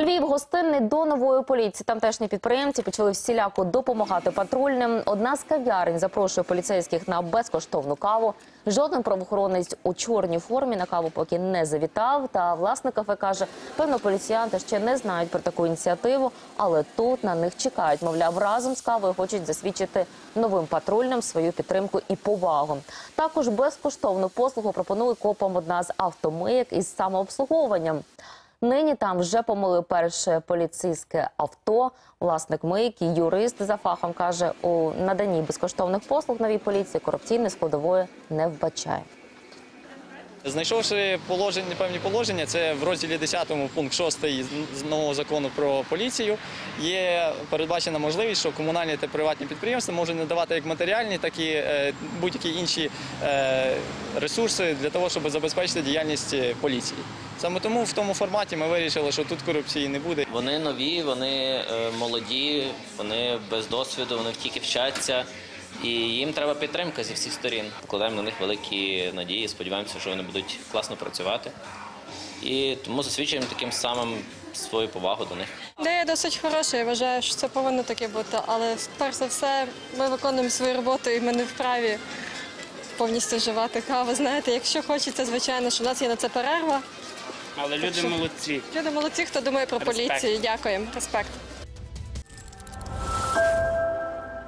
Львів гостинний до нової поліції. Тамтешні підприємці почали всіляко допомагати патрульним. Одна з кав'ярень запрошує поліцейських на безкоштовну каву. Жоден правоохоронець у чорній формі на каву поки не завітав. Та власник кафе каже, певно, поліціянти ще не знають про таку ініціативу, але тут на них чекають. Мовляв, разом з кавою хочуть засвідчити новим патрульним свою підтримку і повагу. Також безкоштовну послугу пропонує копам одна з автомийок із самообслуговуванням. Нині там вже помили перше поліцейське авто. Власник мийки, юрист за фахом каже, у наданні безкоштовних послуг новій поліції корупційної складової не вбачає. Знайшовши положення, певні положення, це в розділі 10 пункт 6 з нового закону про поліцію, є передбачена можливість, що комунальні та приватні підприємства можуть надавати як матеріальні, так і е, будь-які інші е, ресурси для того, щоб забезпечити діяльність е, поліції. Саме тому в тому форматі ми вирішили, що тут корупції не буде. Вони нові, вони молоді, вони без досвіду, вони тільки вчаться. І їм треба підтримка зі всіх сторін. Покладаємо на них великі надії, сподіваємося, що вони будуть класно працювати. І тому засвідчуємо таким самим свою повагу до них. Ідея досить хороша, я вважаю, що це повинно таке бути. Але перш за все, ми виконуємо свою роботу і ми не вправі повністю вживати каву. Знаєте, якщо хочеться, звичайно, що в нас є на це перерва. Але люди що- молодці. Люди молодці, хто думає про Респект. поліцію. Дякуємо. Респект.